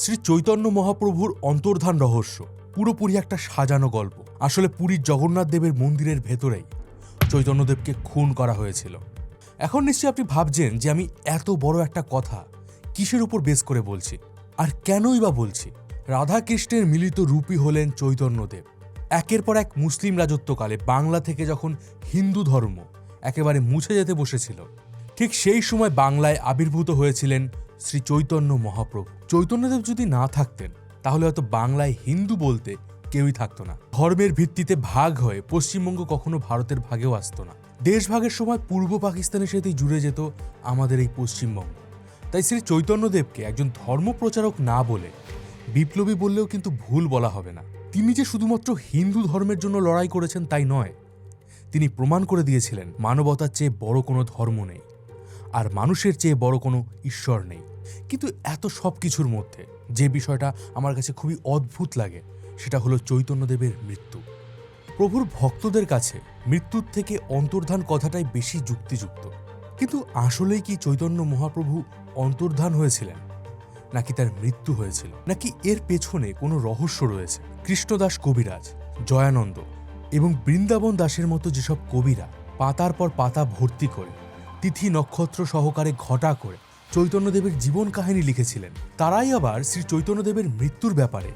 শ্রী চৈতন্য মহাপ্রভুর অন্তর্ধান রহস্য, পুরোপুরি একটা সাজানো গল্প। আসলে পুরীর জগন্নাথ দেবের মন্দিরের ভেতরেই চৈতন্যদেবকে খুন করা হয়েছিল। এখন নিশ্চয়ই আপনি ভাবছেন যে আমি এত বড় একটা কথা কিসের উপর বেস করে বলছি? আর কেনই বা বলছি? রাধাকৃষ্ণের মিলিত রূপী হলেন চৈতন্যদেব। একের পর এক মুসলিম রাজত্বকালে বাংলা থেকে যখন হিন্দু ধর্ম একেবারে মুছে যেতে বসেছিল, ঠিক সেই সময় বাংলায় আবির্ভূত হয়েছিলেন শ্রী চৈতন্য মহাপ্রভু। চৈতন্যদেব যদি না থাকতেন, তাহলে হয়তো বাংলায় হিন্দু বলতে কেউই থাকতো না। ধর্মের ভিত্তিতে ভাগ হয়ে পশ্চিমবঙ্গ কখনো ভারতের ভাগেও আসতো না। দেশভাগের সময় পূর্ব পাকিস্তানের সাথেই জুড়ে যেত আমাদের এই পশ্চিমবঙ্গ। তাই শ্রী চৈতন্যদেবকে একজন ধর্মপ্রচারক না বলে বিপ্লবী বললেও কিন্তু ভুল বলা হবে না। তিনি যে শুধুমাত্র হিন্দু ধর্মের জন্য লড়াই করেছেন তাই নয়, তিনি প্রমাণ করে দিয়েছিলেন মানবতার চেয়ে বড় কোনো ধর্ম নেই, আর মানুষের চেয়ে বড় কোনো ঈশ্বর নেই। কিন্তু এত সব কিছুর মধ্যে যে বিষয়টা আমার কাছে খুবই অদ্ভুত লাগে, সেটা হলো চৈতন্যদেবের মৃত্যু। প্রভুর ভক্তদের কাছে মৃত্যুর থেকে অন্তর্ধান কথাটাই বেশি যুক্তিযুক্ত। কিন্তু আসলেই কি চৈতন্য মহাপ্রভু অন্তর্ধান হয়েছিলেন? নাকি তার মৃত্যু হয়েছিল? নাকি এর পেছনে কোনো রহস্য রয়েছে? কৃষ্ণদাস কবিরাজ, জয়ানন্দ এবং বৃন্দাবন দাসের মতো যেসব কবিরা পাতার পর পাতা ভর্তি করে, তিথি নক্ষত্র সহকারে ঘটা করে চৈতন্যদেবের জীবন কাহিনী লিখেছিলেন। তারাই আবার শ্রী চৈতন্যদেবের মৃত্যুর ব্যাপারে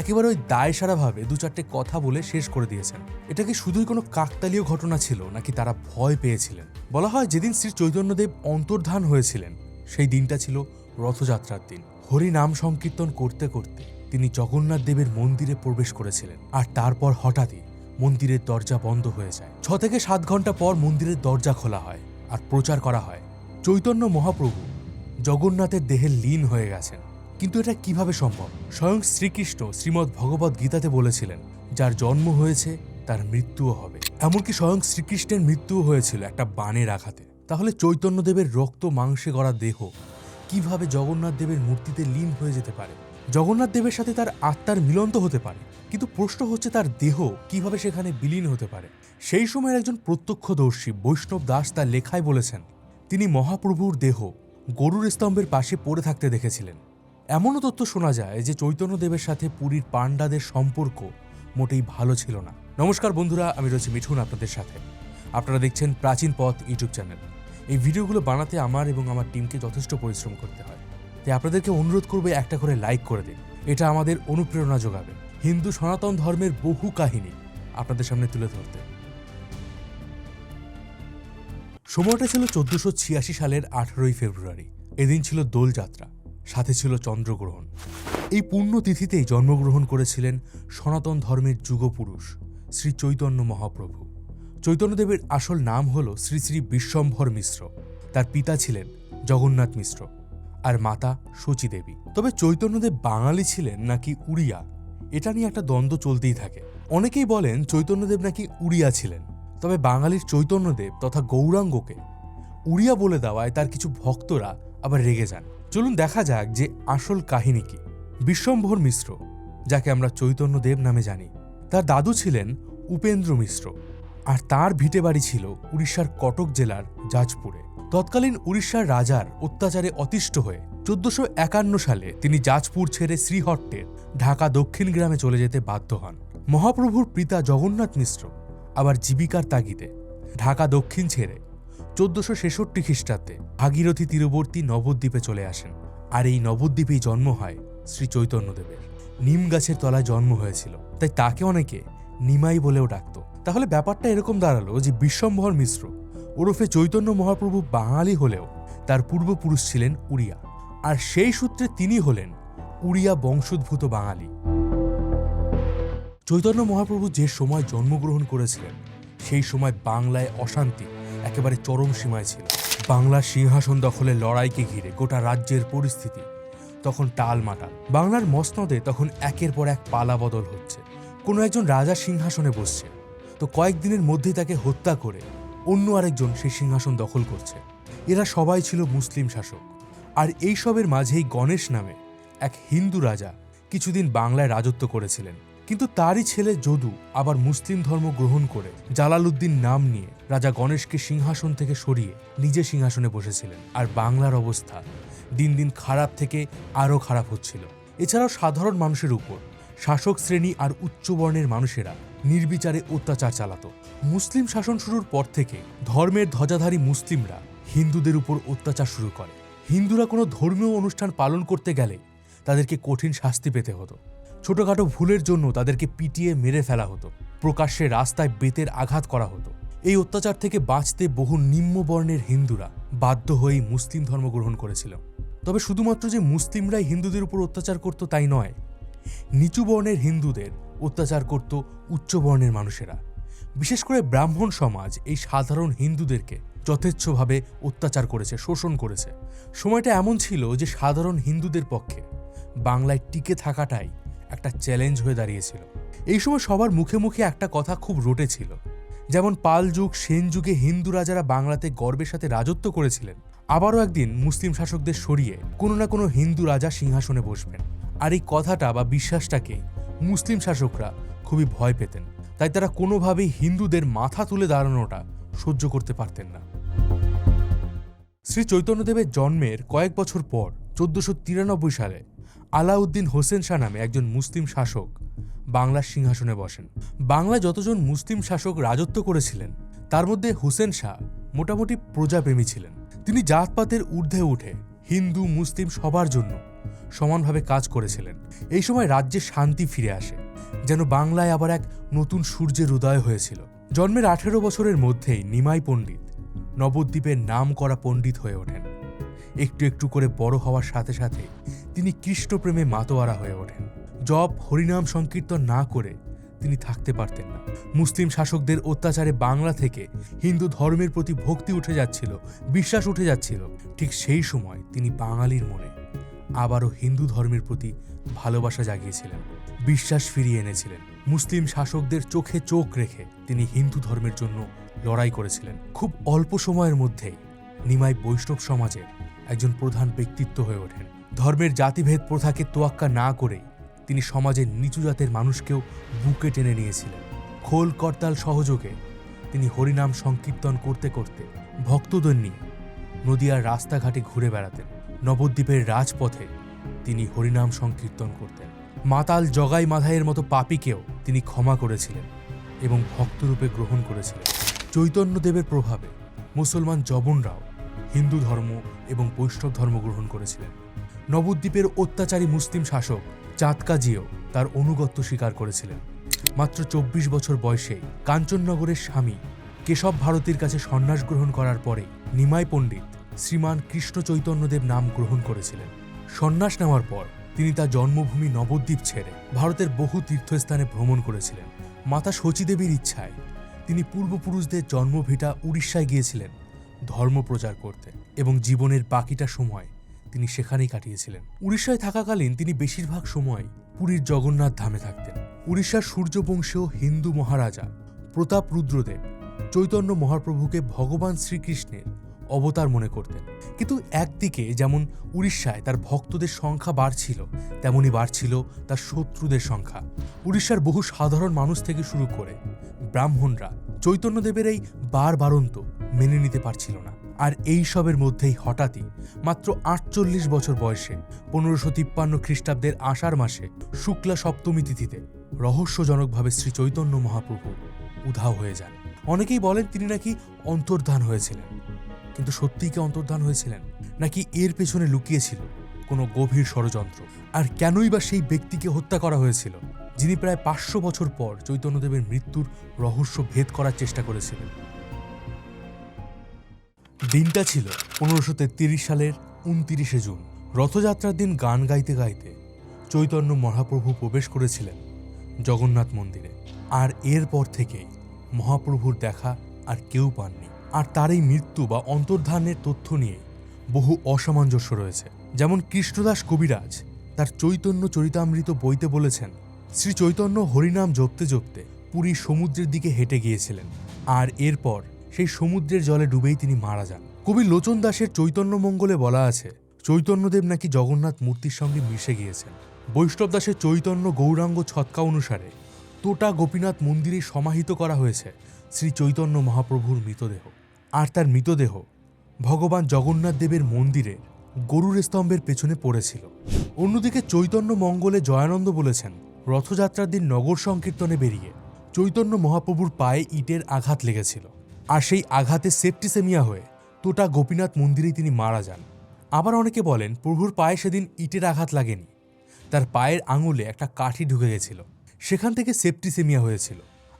একেবারে ওই দায়সারাভাবে দু চারটে কথা বলে শেষ করে দিয়েছেন। এটা কি শুধুই কোনো কাকতালীয় ঘটনা ছিল, নাকি তারা ভয় পেয়েছিলেন? বলা হয় যেদিন শ্রী চৈতন্যদেব অন্তর্ধান হয়েছিলেন, সেই দিনটা ছিল রথযাত্রার দিন। হরি নাম সংকীর্তন করতে করতে তিনি জগন্নাথ দেবের মন্দিরে প্রবেশ করেছিলেন। আর তারপর হঠাৎই মন্দিরের দরজা বন্ধ হয়ে যায়। ছ থেকে সাত ঘণ্টা পর মন্দিরের দরজা খোলা হয়, আর প্রচার করা হয়। চৈতন্য মহাপ্রভু জগন্নাথের দেহে লীন হয়ে গেছেন। কিন্তু এটা কীভাবে সম্ভব? স্বয়ং শ্রীকৃষ্ণ শ্রীমদ্ ভগবত গীতাতে বলেছিলেন, যার জন্ম হয়েছে, তার মৃত্যুও হবে। এমনকি স্বয়ং শ্রীকৃষ্ণের মৃত্যুও হয়েছিল একটা বানের আঘাতে তাহলে চৈতন্যদেবের রক্ত মাংসে গড়া দেহ কীভাবে জগন্নাথ দেবের মূর্তিতে লীন হয়ে যেতে পারে? জগন্নাথ দেবের সাথে তার আত্মার মিলন তো হতে পারে, কিন্তু প্রশ্ন হচ্ছে তার দেহ কীভাবে সেখানে বিলীন হতে পারে? সেই সময়ের একজন প্রত্যক্ষদর্শী বৈষ্ণব দাস তার লেখায় বলেছেন, তিনি মহাপ্রভুর দেহ গরুর স্তম্ভের পাশে পড়ে থাকতে দেখেছিলেন। এমনও তথ্য শোনা যায় যে চৈতন্যদেবের সাথে পুরীর পাণ্ডাদের সম্পর্ক মোটেই ভালো ছিল না। নমস্কার বন্ধুরা, আমি রয়েছি মিঠুন আপনাদের সাথে। আপনারা দেখছেন প্রাচীন পথ ইউটিউব চ্যানেল। এই ভিডিওগুলো বানাতে আমার এবং আমার টিমকে যথেষ্ট পরিশ্রম করতে হয়। তাই আপনাদেরকে অনুরোধ করবে একটা করে লাইক করে দিন। এটা আমাদের অনুপ্রেরণা যোগাবে। হিন্দু সনাতন ধর্মের বহু কাহিনী আপনাদের সামনে তুলে ধরতে। সময়টা ছিল চোদ্দশো ছিয়াশি সালের আঠারোই ফেব্রুয়ারি। এদিন ছিল দোলযাত্রা, সাথে ছিল চন্দ্রগ্রহণ। এই পুণ্য তিথিতেই জন্মগ্রহণ করেছিলেন সনাতন ধর্মের যুগপুরুষ শ্রী চৈতন্য মহাপ্রভু। চৈতন্যদেবের আসল নাম হল শ্রী শ্রী বিশ্বম্ভর মিশ্র। তার পিতা ছিলেন জগন্নাথ মিশ্র আর মাতা শচী দেবী। তবে চৈতন্যদেব বাঙালি ছিলেন নাকি উড়িয়া? এটা নিয়ে একটা দ্বন্দ্ব চলতেই থাকে। অনেকেই বলেন চৈতন্যদেব নাকি উড়িয়া ছিলেন। তবে বাঙালির চৈতন্যদেব তথা গৌরাঙ্গকে উড়িয়া বলে দেওয়ায় তার কিছু ভক্তরা আবার রেগে যান। চলুন দেখা যাক যে আসল কাহিনী কি। বিশ্বম্ভর মিশ্র, যাকে আমরা চৈতন্যদেব নামে জানি, তার দাদু ছিলেন উপেন্দ্র মিশ্র আর তার ভিটে বাড়ি ছিল উড়িষ্যার কটক জেলার জাজপুরে তৎকালীন উড়িষ্যার রাজার অত্যাচারে অতিষ্ঠ হয়ে চোদ্দশো একান্ন সালে তিনি জাজপুর ছেড়ে শ্রীহট্টের ঢাকা দক্ষিণ গ্রামে চলে যেতে বাধ্য হন। মহাপ্রভুর পিতা জগন্নাথ মিশ্র আবার জীবিকার তাগিদে। ঢাকা দক্ষিণ ছেড়ে চোদ্দশো ছেষট্টি খ্রিস্টাব্দে ভাগীরথী তীরবর্তী নবদ্বীপে চলে আসেন। আর এই নবদ্বীপেই জন্ম হয় শ্রী চৈতন্যদেবের। নিম গাছের তলায় জন্ম হয়েছিল। তাই তাকে অনেকে নিমাই বলেও ডাকত। তাহলে ব্যাপারটা এরকম দাঁড়াল যে বিশ্বম্ভর মিশ্র ওরফে চৈতন্য মহাপ্রভু বাঙালি হলেও তার পূর্বপুরুষ ছিলেন উড়িয়া। আর সেই সূত্রে তিনি হলেন উড়িয়া বংশোদ্ভূত বাঙালি। চৈতন্য মহাপ্রভু যে সময় জন্মগ্রহণ করেছিলেন, সেই সময় বাংলায় অশান্তি একেবারে চরম সীমায় ছিল। বাংলার সিংহাসন দখলের লড়াইকে ঘিরে গোটা রাজ্যের পরিস্থিতি তখন টালমাটাল। বাংলার মসনদে তখন একের পর এক পালা বদল হচ্ছে। কোনো একজন রাজা সিংহাসনে বসছে। তো কয়েকদিনের মধ্যেই তাকে হত্যা করে অন্য আরেকজন সেই সিংহাসন দখল করছে। এরা সবাই ছিল মুসলিম শাসক। আর এইসবের মাঝেই গণেশ নামে এক হিন্দু রাজা কিছুদিন বাংলায় রাজত্ব করেছিলেন। কিন্তু তারই ছেলে যদু আবার মুসলিম ধর্ম গ্রহণ করে জালালউদ্দিন নাম নিয়ে রাজা গণেশকে সিংহাসন থেকে সরিয়ে নিজে সিংহাসনে বসেছিলেন। আর বাংলার অবস্থা দিন দিন খারাপ থেকে আরও খারাপ হচ্ছিল। এছাড়াও সাধারণ মানুষের উপর শাসক শ্রেণি আর উচ্চবর্ণের মানুষেরা নির্বিচারে অত্যাচার চালাত। মুসলিম শাসন শুরুর পর থেকে ধর্মের ধ্বজাধারী মুসলিমরা হিন্দুদের উপর অত্যাচার শুরু করে। হিন্দুরা কোনো ধর্মীয় অনুষ্ঠান পালন করতে গেলে তাদেরকে কঠিন শাস্তি পেতে হতো। ছোটখাটো ভুলের জন্য তাদেরকে পিটিয়ে মেরে ফেলা হতো। প্রকাশ্যে রাস্তায় বেতের আঘাত করা হতো। এই অত্যাচার থেকে বাঁচতে বহু নিম্নবর্ণের হিন্দুরা বাধ্য হয়েই মুসলিম ধর্ম গ্রহণ করেছিল। তবে শুধুমাত্র যে মুসলিমরাই হিন্দুদের উপর অত্যাচার করত তাই নয়, নিচু বর্ণের হিন্দুদের অত্যাচার করত উচ্চ বর্ণের মানুষেরা। বিশেষ করে ব্রাহ্মণ সমাজ এই সাধারণ হিন্দুদেরকে যথেচ্ছভাবে অত্যাচার করেছে, শোষণ করেছে। সময়টা এমন ছিল যে সাধারণ হিন্দুদের পক্ষে বাংলায় টিকে থাকাটাই একটা চ্যালেঞ্জ হয়ে দাঁড়িয়েছিল। এই সময় সবার মুখে মুখে একটা কথা খুব রটে ছিল। যেমন পাল যুগ, সেন যুগে হিন্দু রাজারা বাংলাতে গর্বের সাথে রাজত্ব করেছিলেন। আবারও একদিন মুসলিম শাসকদের সরিয়ে কোনো না কোনো হিন্দু রাজা সিংহাসনে বসবেন। আর এই কথাটা বা বিশ্বাসটাকে মুসলিম শাসকরা খুবই ভয় পেতেন। তাই তারা কোনোভাবেই হিন্দুদের মাথা তুলে দাঁড়ানোটা সহ্য করতে পারতেন না। শ্রী চৈতন্যদেবের জন্মের কয়েক বছর পর, চোদ্দশো সালে আলাউদ্দিন হোসেন শাহ নামে একজন মুসলিম শাসক বাংলার সিংহাসনে বসেন। বাংলা যতজন মুসলিম শাসক রাজত্ব করেছিলেন, তার মধ্যে হোসেন শাহ মোটামুটি প্রজাপ্রেমী ছিলেন। তিনি জাতপাতের ঊর্ধ্বে উঠে হিন্দু, মুসলিম সবার জন্য সমানভাবে কাজ করেছিলেন। এই সময় রাজ্যে শান্তি ফিরে আসে, যেন বাংলায় আবার এক নতুন সূর্যের উদয় হয়েছিল। জন্মের আঠেরো বছরের মধ্যেই নিমাই পণ্ডিত নবদ্বীপের নাম করা পণ্ডিত হয়ে ওঠেন। একটু একটু করে বড় হওয়ার সাথে সাথে তিনি কৃষ্ণপ্রেমে মাতোয়ারা হয়ে ওঠেন। জপ, হরিনাম সংকীর্তন না করে তিনি থাকতে পারতেন না। মুসলিম শাসকদের অত্যাচারে বাংলা থেকে হিন্দু ধর্মের প্রতি ভক্তি উঠে যাচ্ছিল, বিশ্বাস উঠে যাচ্ছিল। ঠিক সেই সময় তিনি বাঙালির মনে আবারও হিন্দু ধর্মের প্রতি ভালোবাসা জাগিয়েছিলেন, বিশ্বাস ফিরিয়ে এনেছিলেন। মুসলিম শাসকদের চোখে চোখ রেখে তিনি হিন্দু ধর্মের জন্য লড়াই করেছিলেন। খুব অল্প সময়ের মধ্যেই নিমাই বৈষ্ণব সমাজের একজন প্রধান ব্যক্তিত্ব হয়ে ওঠেন। ধর্মের জাতিভেদ প্রথাকে তোয়াক্কা না করে তিনি সমাজের নিচু জাতের মানুষকেও বুকে টেনে নিয়েছিলেন। খোল করতাল সহযোগে তিনি হরিনাম সংকীর্তন করতে করতে ভক্তদের নিয়ে নদিয়ার রাস্তাঘাটে ঘুরে বেড়াতেন। নবদ্বীপের রাজপথে তিনি হরিনাম সংকীর্তন করতেন। মাতাল জগাই মাধাইয়ের মতো পাপীকেও তিনি ক্ষমা করেছিলেন এবং ভক্তরূপে গ্রহণ করেছিলেন। চৈতন্যদেবের প্রভাবে মুসলমান জবনরাও হিন্দু ধর্ম এবং বৈষ্ণব ধর্ম গ্রহণ করেছিলেন। নবদ্বীপের অত্যাচারী মুসলিম শাসক চাঁদকাজিও তার অনুগত্য স্বীকার করেছিলেন। মাত্র চব্বিশ বছর বয়সে কাঞ্চননগরের স্বামী কেশব ভারতীর কাছে সন্ন্যাস গ্রহণ করার পরে নিমাই পণ্ডিত শ্রীমান কৃষ্ণ চৈতন্যদেব নাম গ্রহণ করেছিলেন। সন্ন্যাস নেওয়ার পর তিনি তার জন্মভূমি নবদ্বীপ ছেড়ে ভারতের বহু তীর্থস্থানে ভ্রমণ করেছিলেন। মাতা শচীদেবীর ইচ্ছায় তিনি পূর্বপুরুষদের জন্মভিটা উড়িষ্যায় গিয়েছিলেন ধর্ম প্রচার করতে এবং জীবনের বাকিটা সময় তিনি সেখানেই কাটিয়েছিলেন। উড়িষ্যায় থাকাকালীন তিনি বেশিরভাগ সময় পুরীর জগন্নাথ ধামে থাকতেন। উড়িষ্যার সূর্যবংশীয় হিন্দু মহারাজা প্রতাপ রুদ্রদেব চৈতন্য মহাপ্রভুকে ভগবান শ্রীকৃষ্ণের অবতার মনে করতেন। কিন্তু একদিকে যেমন উড়িষ্যায় তার ভক্তদের সংখ্যা বাড়ছিল তেমনি বাড়ছিল তার শত্রুদের সংখ্যা। উড়িষ্যার বহু সাধারণ মানুষ থেকে শুরু করে ব্রাহ্মণরা চৈতন্যদেবের এই বার বারন্ত মেনে নিতে পারছিল না। আর এই সবের মধ্যেই হঠাৎই মাত্র আটচল্লিশ বছর বয়সে পনেরোশো তিপ্পান্ন খ্রিস্টাব্দের আষাঢ় মাসে শুক্লা সপ্তমী তিথিতে রহস্যজনকভাবে শ্রী চৈতন্য মহাপ্রভু উধাও হয়ে যান। অনেকেই বলেন তিনি নাকি অন্তর্ধান হয়েছিলেন। কিন্তু সত্যিই কি অন্তর্ধান হয়েছিলেন? নাকি এর পেছনে লুকিয়েছিল কোনো গভীর ষড়যন্ত্র? আর কেনই বা সেই ব্যক্তিকে হত্যা করা হয়েছিল, যিনি প্রায় পাঁচশো বছর পর চৈতন্যদেবের মৃত্যুর রহস্য ভেদ করার চেষ্টা করেছিলেন? দিনটা ছিল পনেরোশো তেত্রিশ সালের উনতিরিশে জুন। রথযাত্রার দিন গান গাইতে গাইতে চৈতন্য মহাপ্রভু প্রবেশ করেছিলেন জগন্নাথ মন্দিরে। আর এরপর থেকেই মহাপ্রভুর দেখা আর কেউ পাননি। আর তার এই মৃত্যু বা অন্তর্ধানের তথ্য নিয়ে বহু অসামঞ্জস্য রয়েছে। যেমন কৃষ্ণদাস কবিরাজ তার চৈতন্য চরিতামৃত বইতে বলেছেন, শ্রী চৈতন্য হরিনাম জপতে জপতে পুরী সমুদ্রের দিকে হেঁটে গিয়েছিলেন। আর এরপর সেই সমুদ্রের জলে ডুবেই তিনি মারা যান। কবি লোচন দাসের চৈতন্য মঙ্গলে বলা আছে, চৈতন্যদেব নাকি জগন্নাথ মূর্তির সঙ্গে মিশে গিয়েছেন। বৈষ্ণব দাসের চৈতন্য গৌরাঙ্গ ছৎকা অনুসারে তোটা গোপীনাথ মন্দিরে সমাহিত করা হয়েছে শ্রী চৈতন্য মহাপ্রভুর মৃতদেহ। আর তার মৃতদেহ ভগবান জগন্নাথ দেবের মন্দিরের গরুর স্তম্ভের পেছনে পড়েছিল। অন্যদিকে চৈতন্য মঙ্গলে জয়ানন্দ বলেছেন, রথযাত্রার দিন নগর সংকীর্তনে বেরিয়ে চৈতন্য মহাপ্রভুর পায়ে ইটের আঘাত লেগেছিল। আর সেই আঘাতে সেপ্টিসেমিয়া হয়ে তোটা গোপীনাথ মন্দিরেই তিনি মারা যান। আবার অনেকে বলেন, প্রভুর পায়ে সেদিন ইটের আঘাত লাগেনি। তার পায়ের আঙুলে একটা কাঠি ঢুকে গেছিল। সেখান থেকে সেপ্টিসেমিয়া হয়েছিল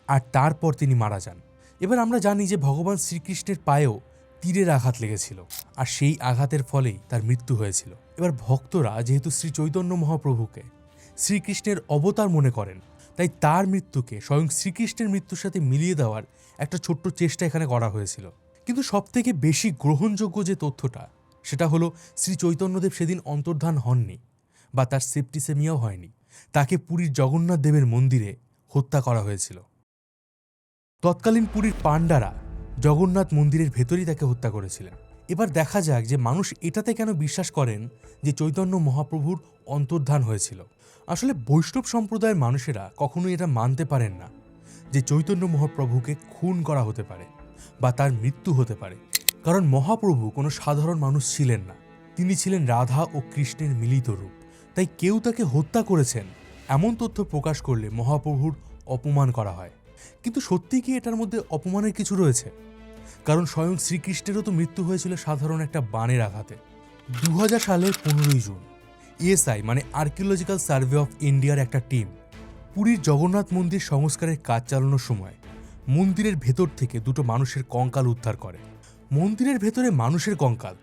আর তারপর তিনি মারা যান। এবার আমরা জানি যে ভগবান শ্রীকৃষ্ণের পায়েও তীরের আঘাত লেগেছিল আর সেই আঘাতের ফলেই তার মৃত্যু হয়েছিল। এবার ভক্তরা, যেহেতু শ্রী চৈতন্য মহাপ্রভুকে শ্রীকৃষ্ণের অবতার মনে করেন তাই তার মৃত্যুকে স্বয়ং শ্রীকৃষ্ণের মৃত্যুর সাথে মিলিয়ে দেওয়ার একটা ছোট্ট চেষ্টা এখানে করা হয়েছিল। কিন্তু সবথেকে বেশি গ্রহণযোগ্য যে তথ্যটা, সেটা হলো শ্রী চৈতন্যদেব সেদিন অন্তর্ধান হননি বা তার সেপ্টিসেমিয়াও হয়নি। তাকে পুরীর জগন্নাথ দেবের মন্দিরে হত্যা করা হয়েছিল। তৎকালীন পুরীর পাণ্ডারা জগন্নাথ মন্দিরের ভেতরেই তাকে হত্যা করেছিলেন। এবার দেখা যাক যে মানুষ এটাতে কেন বিশ্বাস করেন যে চৈতন্য মহাপ্রভুর অন্তর্ধান হয়েছিল। আসলে বৈষ্ণব সম্প্রদায়ের মানুষেরা কখনোই এটা মানতে পারেন না যে চৈতন্য মহাপ্রভুকে খুন করা হতে পারে বা তার মৃত্যু হতে পারে। কারণ মহাপ্রভু কোনো সাধারণ মানুষ ছিলেন না। তিনি ছিলেন রাধা ও কৃষ্ণের মিলিত রূপ। তাই কেউ তাকে হত্যা করেছেন এমন তথ্য প্রকাশ করলে মহাপ্রভুর অপমান করা হয়। কিন্তু সত্যি কি এটার মধ্যে অপমানের কিছু রয়েছে? কারণ স্বয়ং শ্রীকৃষ্ণেরও তো মৃত্যু হয়েছিল সাধারণ একটা বানের আঘাতে। দু হাজার সালের পনেরোই জুন ইএসআই মানে আর্কিওলজিক্যাল সার্ভে অফ ইন্ডিয়ার একটা টিম, পুরীর জগন্নাথ মন্দির সংস্কারের কাজ চালানোর সময় মন্দিরের ভেতর থেকে দুটো মানুষের কঙ্কাল উদ্ধার করে। মন্দিরের ভেতরে মানুষের কঙ্কাল,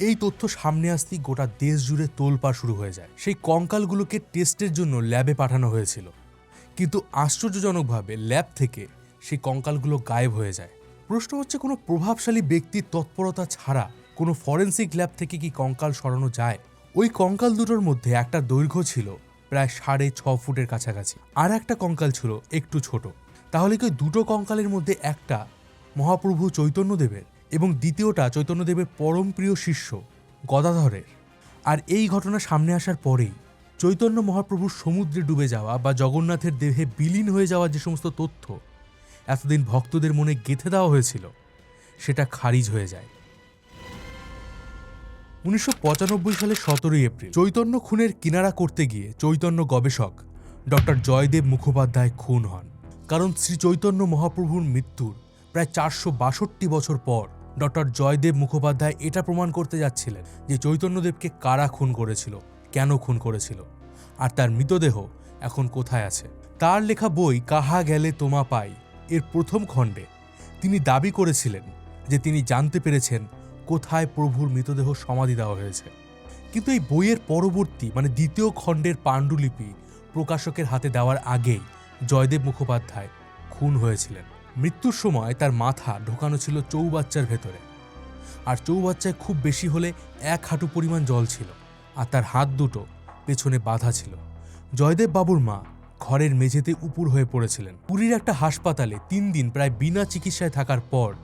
এই তথ্য সামনে আসতেই গোটা দেশ জুড়ে তোলপা শুরু হয়ে যায়। সেই কঙ্কালগুলোকে টেস্টের জন্য ল্যাবে পাঠানো হয়েছিল। কিন্তু আশ্চর্যজনকভাবে ল্যাব থেকে সেই কঙ্কালগুলো গায়েব হয়ে যায়। প্রশ্ন হচ্ছে, কোনো প্রভাবশালী ব্যক্তির তৎপরতা ছাড়া কোনো ফরেন্সিক ল্যাব থেকে কি কঙ্কাল সরানো যায়? ওই কঙ্কাল দুটোর মধ্যে একটা দৈর্ঘ্য ছিল প্রায় সাড়ে ছ ফুটের কাছাকাছি। আর একটা কঙ্কাল ছিল একটু ছোট। তাহলে কি দুটো কঙ্কালের মধ্যে একটা মহাপ্রভু চৈতন্যদেবের এবং দ্বিতীয়টা চৈতন্যদেবের পরম প্রিয় শিষ্য গদাধরের? আর এই ঘটনা সামনে আসার পরেই চৈতন্য মহাপ্রভুর সমুদ্রে ডুবে যাওয়া বা জগন্নাথের দেহে বিলীন হয়ে যাওয়া যে সমস্ত তথ্য এতদিন ভক্তদের মনে গেঁথে দেওয়া হয়েছিল, সেটা খারিজ হয়ে যায়। উনিশশো সালের সতেরোই এপ্রিল, চৈতন্য খুনের কিনারা করতে গিয়ে চৈতন্য গবেষক ডক্টর জয়দেব মুখোপাধ্যায় খুন হন। কারণ শ্রী চৈতন্য মহাপ্রভুর মৃত্যুর প্রায় চারশো বাষট্টি বছর পর ডক্টর জয়দেব মুখোপাধ্যায় এটা প্রমাণ করতে যাচ্ছিলেন যে চৈতন্যদেবকে কারা খুন করেছিল, কেন খুন করেছিল, আর তার মৃতদেহ এখন কোথায় আছে। তার লেখা বই, কাহা গেলে তোমা পাই? এর প্রথম খণ্ডে তিনি দাবি করেছিলেন যে তিনি জানতে পেরেছেন কোথায় প্রভুর মৃতদেহ সমাধি দেওয়া হয়েছে। কিন্তু এই বইয়ের পরবর্তী মানে দ্বিতীয় খণ্ডের পাণ্ডুলিপি প্রকাশকের হাতে দেওয়ার আগেই জয়দেব মুখোপাধ্যায় খুন হয়েছিলেন। মৃত্যুর সময় তার মাথা ঢোকানো ছিল চৌবাচ্চার ভেতরে। আর চৌবাচ্চায় খুব বেশি হলে এক হাঁটু পরিমাণ জল ছিল আর তার হাত দুটো পেছনে বাঁধা ছিল। জয়দেব বাবুর মা ঘরের মেঝেতে উপুর হয়ে পড়েছিলেন। পুরীর একটা হাসপাতালে তিন দিন প্রায় বিনা চিকিৎসায় থাকার পর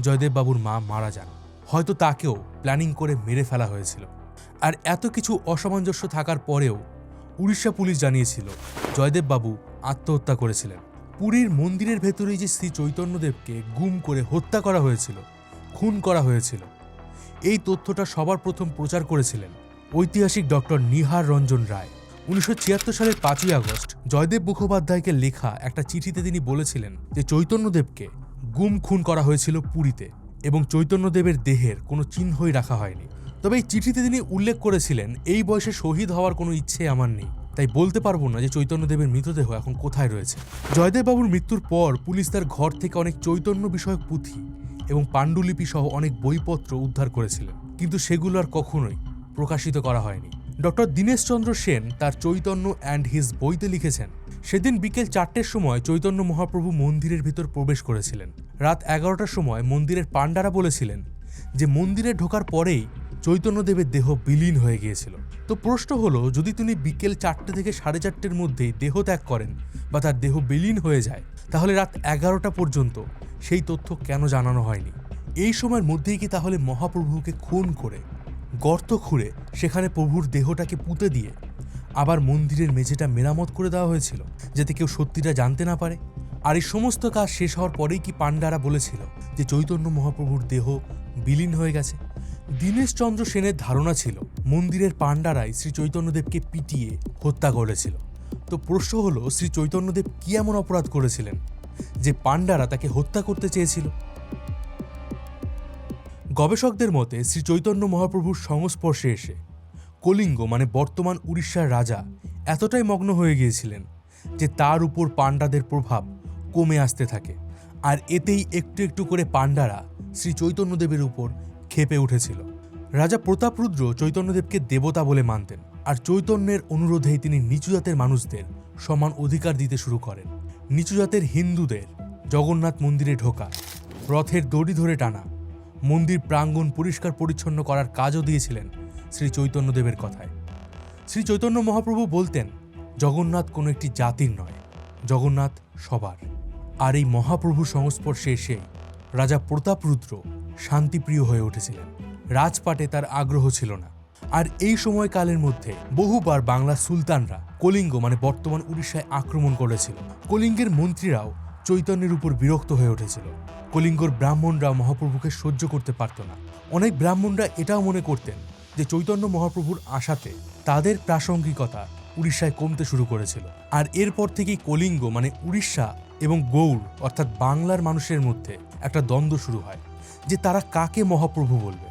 জয়দেব বাবুর মা মারা যান। হয়তো তাকেও প্ল্যানিং করে মেরে ফেলা হয়েছিল। আর এত কিছু অসামঞ্জস্য থাকার পরেও উড়িষ্যা পুলিশ জানিয়েছিল জয়দেব বাবু আত্মহত্যা করেছিলেন। পুরীর মন্দিরের ভেতরেই যে শ্রী চৈতন্যদেবকে গুম করে হত্যা করা হয়েছিল, খুন করা হয়েছিল, এই তথ্যটা সবার প্রথম প্রচার করেছিলেন ঐতিহাসিক ডক্টর নিহার রঞ্জন রায়। উনিশশো ছিয়াত্তর সালের পাঁচই আগস্ট জয়দেব মুখোপাধ্যায়কে লেখা একটা চিঠিতে তিনি বলেছিলেন যে চৈতন্যদেবকে গুম খুন করা হয়েছিল পুরীতে এবং চৈতন্যদেবের দেহের কোনো চিহ্নই রাখা হয়নি। তবে এই চিঠিতে তিনি উল্লেখ করেছিলেন, এই বয়সে শহীদ হওয়ার কোনো ইচ্ছে আমার নেই, তাই বলতে পারব না যে চৈতন্যদেবের মৃতদেহ এখন কোথায় রয়েছে। জয়দেব বাবুর মৃত্যুর পর পুলিশ তার ঘর থেকে অনেক চৈতন্য বিষয়ক পুঁথি এবং পাণ্ডুলিপি সহ অনেক বইপত্র উদ্ধার করেছিলেন, কিন্তু সেগুলো আর কখনোই প্রকাশিত করা হয়নি। ডক্টর দীনেশচন্দ্র সেন তার চৈতন্য অ্যান্ড হিজ বইতে লিখেছেন। সেদিন বিকেল চারটের সময় চৈতন্য মহাপ্রভু মন্দিরের ভিতর প্রবেশ করেছিলেন। রাত এগারোটার সময় মন্দিরের পাণ্ডারা বলেছিলেন যে, মন্দিরে ঢোকার পরেই চৈতন্যদেবের দেহ বিলীন হয়ে গিয়েছিল। তো প্রশ্ন হলো, যদি তিনি বিকেল চারটে থেকে সাড়ে চারটের মধ্যেই দেহ ত্যাগ করেন বা তার দেহ বিলীন হয়ে যায়, তাহলে রাত এগারোটা পর্যন্ত সেই তথ্য কেন জানানো হয়নি? এই সময়ের মধ্যেই কি তাহলে মহাপ্রভুকে খুন করে গর্ত খুঁড়ে সেখানে প্রভুর দেহটাকে পুঁতে দিয়ে আবার মন্দিরের মেঝেটা মেরামত করে দেওয়া হয়েছিল, যাতে কেউ সত্যিটা জানতে না পারে। আর এই সমস্ত কাজ শেষ হওয়ার পরেই কি পাণ্ডারা বলেছিল যে চৈতন্য মহাপ্রভুর দেহ বিলীন হয়ে গেছে? দীনেশচন্দ্র সেনের ধারণা ছিল, মন্দিরের পাণ্ডারাই শ্রী চৈতন্যদেবকে পিটিয়ে হত্যা করেছিল। তো প্রশ্ন হলো, শ্রী চৈতন্যদেব কি এমন অপরাধ করেছিলেন যে পাণ্ডারা তাকে হত্যা করতে চেয়েছিল? গবেষকদের মতে, শ্রী চৈতন্য মহাপ্রভুর সংস্পর্শে এসে কলিঙ্গ মানে বর্তমান উড়িষ্যার রাজা, এতটাই মগ্ন হয়ে গিয়েছিলেন যে তার উপর পাণ্ডাদের প্রভাব কমে আসতে থাকে। আর এতেই একটু একটু করে পাণ্ডারা শ্রী চৈতন্যদেবের উপর খেপে উঠেছিল। রাজা প্রতাপরুদ্র চৈতন্যদেবকে দেবতা বলে মানতেন আর চৈতন্যের অনুরোধেই তিনি নিচু জাতের মানুষদের সমান অধিকার দিতে শুরু করেন। নিচু জাতের হিন্দুদের জগন্নাথ মন্দিরে ঢোকা, রথের দড়ি ধরে টানা মন্দির প্রাঙ্গণ পরিষ্কার পরিচ্ছন্ন করার কাজও দিয়েছিলেন শ্রী চৈতন্যদেবের কথায়। শ্রী চৈতন্য মহাপ্রভু বলতেন, জগন্নাথ কোনো একটি জাতির নয়, জগন্নাথ সবার। আর এই মহাপ্রভুর সংস্পর্শে এসে রাজা প্রতাপরুদ্র শান্তিপ্রিয় হয়ে উঠেছিলেন। রাজপাটে তার আগ্রহ ছিল না। আর এই সময়কালের মধ্যে বহুবার বাংলা সুলতানরা কলিঙ্গ মানে বর্তমান উড়িষ্যায় আক্রমণ করেছিল। কলিঙ্গের মন্ত্রীরাও চৈতন্যের উপর বিরক্ত হয়ে উঠেছিল। কলিঙ্গর ব্রাহ্মণরা মহাপ্রভুকে সহ্য করতে পারত না। অনেক ব্রাহ্মণরা এটাও মনে করতেন যে চৈতন্য মহাপ্রভুর আশাতে তাদের প্রাসঙ্গিকতা উড়িষ্যায় কমতে শুরু করেছিল। আর এরপর থেকেই কলিঙ্গ মানে উড়িষ্যা এবং গৌড় অর্থাৎ বাংলার মানুষের মধ্যে একটা দ্বন্দ্ব শুরু হয় যে তারা কাকে মহাপ্রভু বলবে?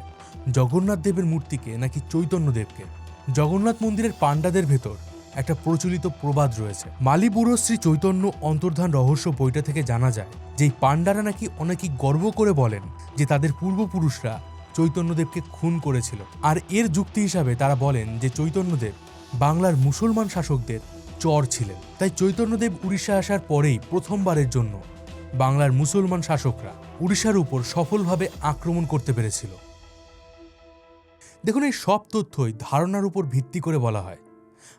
জগন্নাথ দেবের মূর্তিকে নাকি চৈতন্য দেবকে? জগন্নাথ মন্দিরের পাণ্ডাদের ভেতর একটা প্রচলিত প্রবাদ রয়েছে। মালিবুড়ো শ্রী চৈতন্য অন্তর্ধান রহস্য বইটা থেকে জানা যায় যে পাণ্ডারা নাকি অনেকেই গর্ব করে বলেন যে তাদের পূর্বপুরুষরা চৈতন্যদেবকে খুন করেছিল। আর এর যুক্তি হিসাবে তারা বলেন যে চৈতন্যদেব বাংলার মুসলমান শাসকদের চর ছিলেন। তাই চৈতন্যদেব উড়িষ্যা আসার পরেই প্রথমবারের জন্য বাংলার মুসলমান শাসকরা উড়িষ্যার উপর সফলভাবে আক্রমণ করতে পেরেছিল। দেখুন এই সব তথ্যই ধারণার উপর ভিত্তি করে বলা হয়।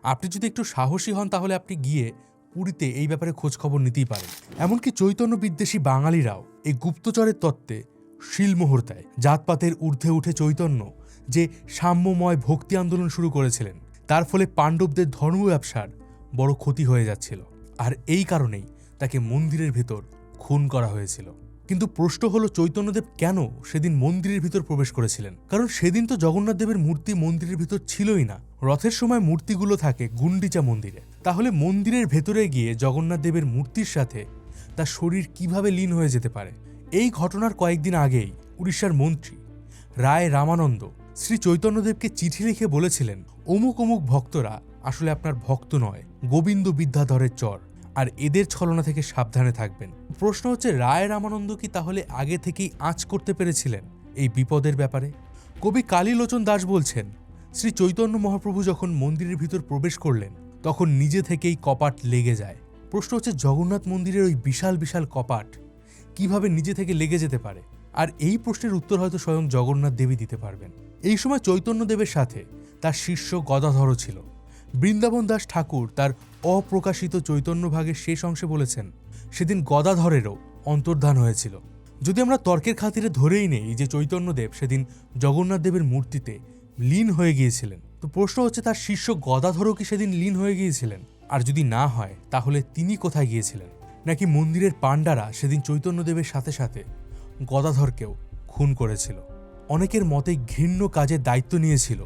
আপনি যদি একটু সাহসী হন তাহলে আপনি গিয়ে পুরীতে এই ব্যাপারে খোঁজখবর নিতেই পারেন। এমনকি চৈতন্য বিদ্বেষী বাঙালিরাও এই গুপ্তচরের তত্ত্বে শিলমোহর দেয়। জাতপাতের ঊর্ধ্বে উঠে চৈতন্য যে সাম্যময় ভক্তি আন্দোলন শুরু করেছিলেন, তার ফলে পাণ্ডবদের ধর্ম ব্যবসার বড় ক্ষতি হয়ে যাচ্ছিল। আর এই কারণেই তাকে মন্দিরের ভেতর খুন করা হয়েছিল। কিন্তু প্রশ্ন হলো, চৈতন্যদেব কেন সেদিন মন্দিরের ভিতর প্রবেশ করেছিলেন? কারণ সেদিন তো জগন্নাথ দেবের মূর্তি মন্দিরের ভিতর ছিলই না। রথের সময় মূর্তিগুলো থাকে গুন্ডিচা মন্দিরে। তাহলে মন্দিরের ভেতরে গিয়ে জগন্নাথ দেবের মূর্তির সাথে তার শরীর কীভাবে লীন হয়ে যেতে পারে? এই ঘটনার কয়েকদিন আগেই উড়িষ্যার মন্ত্রী রায় রামানন্দ শ্রী চৈতন্যদেবকে চিঠি লিখে বলেছিলেন, অমুক অমুক ভক্তরা আসলে আপনার ভক্ত নয়, গোবিন্দ বিদ্যাধরের চর, আর এদের ছলনা থেকে সাবধানে থাকবেন। প্রশ্ন হচ্ছে, রায় রামানন্দ কি তাহলে আগে থেকেই আঁচ করতে পেরেছিলেন এই বিপদের ব্যাপারে? কবি কালীলোচন দাস বলছেন শ্রী চৈতন্য মহাপ্রভু যখন মন্দিরের ভিতর প্রবেশ করলেন, তখন নিজে থেকেই কপাট লেগে যায়। প্রশ্ন হচ্ছে, জগন্নাথ মন্দিরের ওই বিশাল বিশাল কপাট কীভাবে নিজে থেকে লেগে যেতে পারে? আর এই প্রশ্নের উত্তর হয়তো স্বয়ং জগন্নাথ দেবী দিতে পারবেন। এই সময় চৈতন্য দেবের সাথে তার শিষ্য গদাধরও ছিল। বৃন্দাবন দাস ঠাকুর তার অপ্রকাশিত চৈতন্য ভাগের শেষ অংশে বলেছেন, সেদিন গদাধরেরও অন্তর্ধান হয়েছিল। যদি আমরা তর্কের খাতিরে ধরেই নেই যে চৈতন্যদেব সেদিন জগন্নাথ দেবের মূর্তিতে লীন হয়ে গিয়েছিলেন। তো প্রশ্ন হচ্ছে, তার শিষ্য গদাধরও কি সেদিন লীন হয়ে গিয়েছিলেন? আর যদি না হয়, তাহলে তিনি কোথায় গিয়েছিলেন? নাকি মন্দিরের পাণ্ডারা সেদিন চৈতন্যদেবের সাথে সাথে গদাধরকেও খুন করেছিল? অনেকের মতে ঘৃণ্য কাজের দায়িত্ব নিয়েছিল।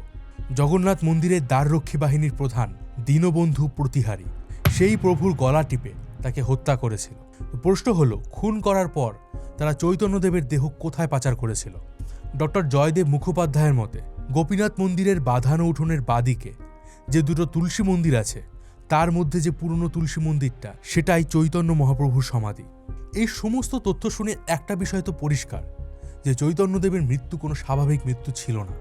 জগন্নাথ মন্দিরের দ্বাররক্ষী বাহিনীর প্রধান দীনবন্ধু প্রতিহারী, সেই প্রভুর গলা টিপে তাকে হত্যা করেছিল। প্রশ্ন হলো, খুন করার পর তারা চৈতন্যদেবের দেহ কোথায় পাচার করেছিল? ডক্টর জয়দেব মুখোপাধ্যায়ের মতে গোপীনাথ মন্দিরের বাঁধানো উঠোনের বাদিকে যে দুটো তুলসী মন্দির আছে, তার মধ্যে যে পুরনো তুলসী মন্দিরটা, সেটাই চৈতন্য মহাপ্রভুর সমাধি। এই সমস্ত তথ্য শুনে একটা বিষয় তো পরিষ্কার, যে চৈতন্যদেবের মৃত্যু কোনো স্বাভাবিক মৃত্যু ছিল না।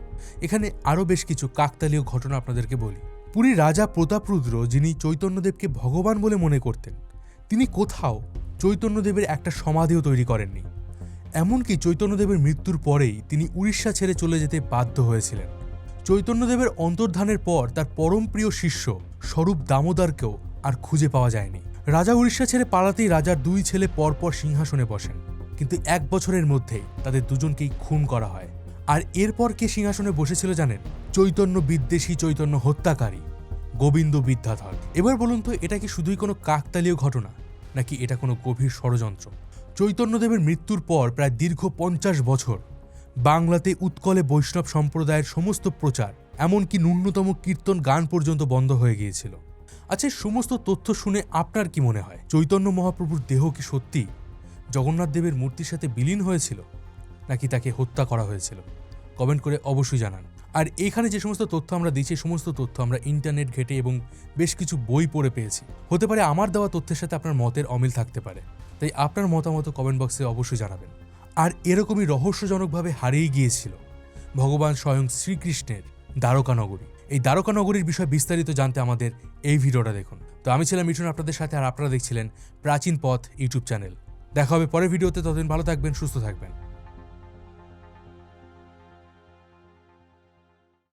এখানে আরও বেশ কিছু কাকতালীয় ঘটনা আপনাদেরকে বলি। পুরী রাজা প্রতাপরুদ্র যিনি চৈতন্যদেবকে ভগবান বলে মনে করতেন, তিনি কোথাও চৈতন্যদেবের একটা সমাধিও তৈরি করেননি। এমনকি চৈতন্যদেবের মৃত্যুর পরেই তিনি উড়িষ্যা ছেড়ে চলে যেতে বাধ্য হয়েছিলেন। চৈতন্যদেবের অন্তর্ধানের পর তার পরম প্রিয় শিষ্য স্বরূপ দামোদরকেও আর খুঁজে পাওয়া যায়নি। রাজা উড়িষ্যা ছেড়ে পালাতেই রাজার দুই ছেলে পরপর সিংহাসনে বসেন। কিন্তু এক বছরের মধ্যেই তাদের দুজনকেই খুন করা হয়। আর এরপর কে সিংহাসনে বসেছিল জানেন? চৈতন্য বিদ্বেষী, চৈতন্য হত্যাকারী গোবিন্দ বিদ্যাধর। এবার বলুন তো, এটা কি শুধুই কোনো কাকতালীয় ঘটনা, নাকি এটা কোনো গভীর ষড়যন্ত্র? চৈতন্যদেবের মৃত্যুর পর প্রায় দীর্ঘ পঞ্চাশ বছর বাংলাতে উৎকলে বৈষ্ণব সম্প্রদায়ের সমস্ত প্রচার, এমনকি ন্যূনতম কীর্তন গান পর্যন্ত বন্ধ হয়ে গিয়েছিল। আচ্ছা সমস্ত তথ্য শুনে আপনার কি মনে হয়? চৈতন্য মহাপ্রভুর দেহ কি সত্যি? জগন্নাথ দেবের মূর্তির সাথে বিলীন হয়েছিল? নাকি তাকে হত্যা করা হয়েছিল? কমেন্ট করে অবশ্যই জানান। আর এখানে যে সমস্ত তথ্য আমরা দিচ্ছি সমস্ত তথ্য আমরা ইন্টারনেট ঘেটে এবং বেশ কিছু বই পড়ে পেয়েছি। হতে পারে আমার দেওয়া তথ্যের সাথে আপনার মতের অমিল থাকতে পারে। তাই আপনার মতামত কমেন্ট বক্সে অবশ্যই জানাবেন। আর এরকমই রহস্যজনকভাবে হারিয়ে গিয়েছিল ভগবান স্বয়ং শ্রীকৃষ্ণের দ্বারকা নগরী। এই দ্বারকা নগরীর বিষয়ে বিস্তারিত জানতে আমাদের এই ভিডিওটা দেখুন। তো আমি ছিলাম মিঠুন আপনাদের সাথে, আর আপনারা দেখছিলেন প্রাচীন পথ ইউটিউব চ্যানেল। দেখা হবে পরের ভিডিওতে, ততদিন ভালো থাকবেন, সুস্থ থাকবেন।